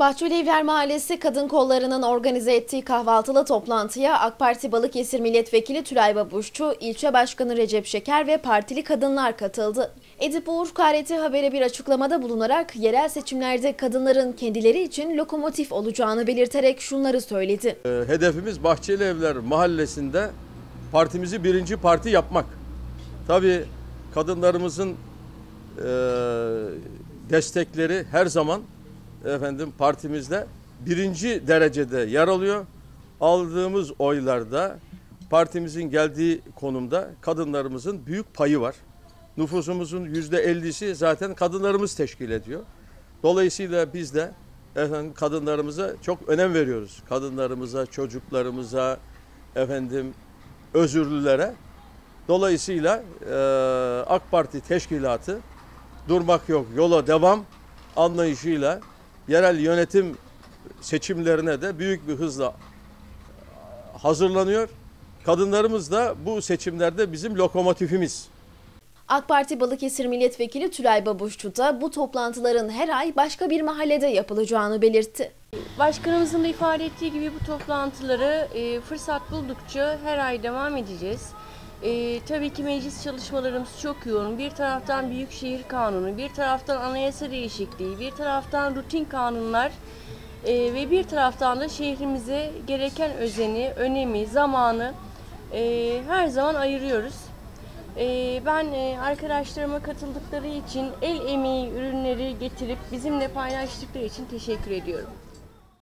Bahçelievler Mahallesi Kadın Kolları'nın organize ettiği kahvaltılı toplantıya AK Parti Balıkesir Milletvekili Tülay Babuşçu, ilçe başkanı Recep Şeker ve partili kadınlar katıldı. Edip Uğur KRT Haber'e bir açıklamada bulunarak yerel seçimlerde kadınların kendileri için lokomotif olacağını belirterek şunları söyledi. Ee, Hedefimiz Bahçeli Evler Mahallesi'nde partimizi birinci parti yapmak. Tabii kadınlarımızın e, destekleri her zaman efendim partimizde birinci derecede yer alıyor. Aldığımız oylarda partimizin geldiği konumda kadınlarımızın büyük payı var. Nüfusumuzun yüzde ellisi zaten kadınlarımız teşkil ediyor. Dolayısıyla biz de efendim kadınlarımıza çok önem veriyoruz. Kadınlarımıza, çocuklarımıza, efendim özürlülere. Dolayısıyla e, AK Parti teşkilatı durmak yok, yola devam anlayışıyla yerel yönetim seçimlerine de büyük bir hızla hazırlanıyor. Kadınlarımız da bu seçimlerde bizim lokomotifimiz. AK Parti Balıkesir Milletvekili Tülay Babuşçu da bu toplantıların her ay başka bir mahallede yapılacağını belirtti. Başkanımızın da ifade ettiği gibi bu toplantıları e, fırsat buldukça her ay devam edeceğiz. E, tabii ki meclis çalışmalarımız çok yoğun. Bir taraftan Büyükşehir Kanunu, bir taraftan anayasa değişikliği, bir taraftan rutin kanunlar e, ve bir taraftan da şehrimize gereken özeni, önemi, zamanı e, her zaman ayırıyoruz. E, ben e, arkadaşlarıma katıldıkları için el emeği ürünleri getirip bizimle paylaştıkları için teşekkür ediyorum.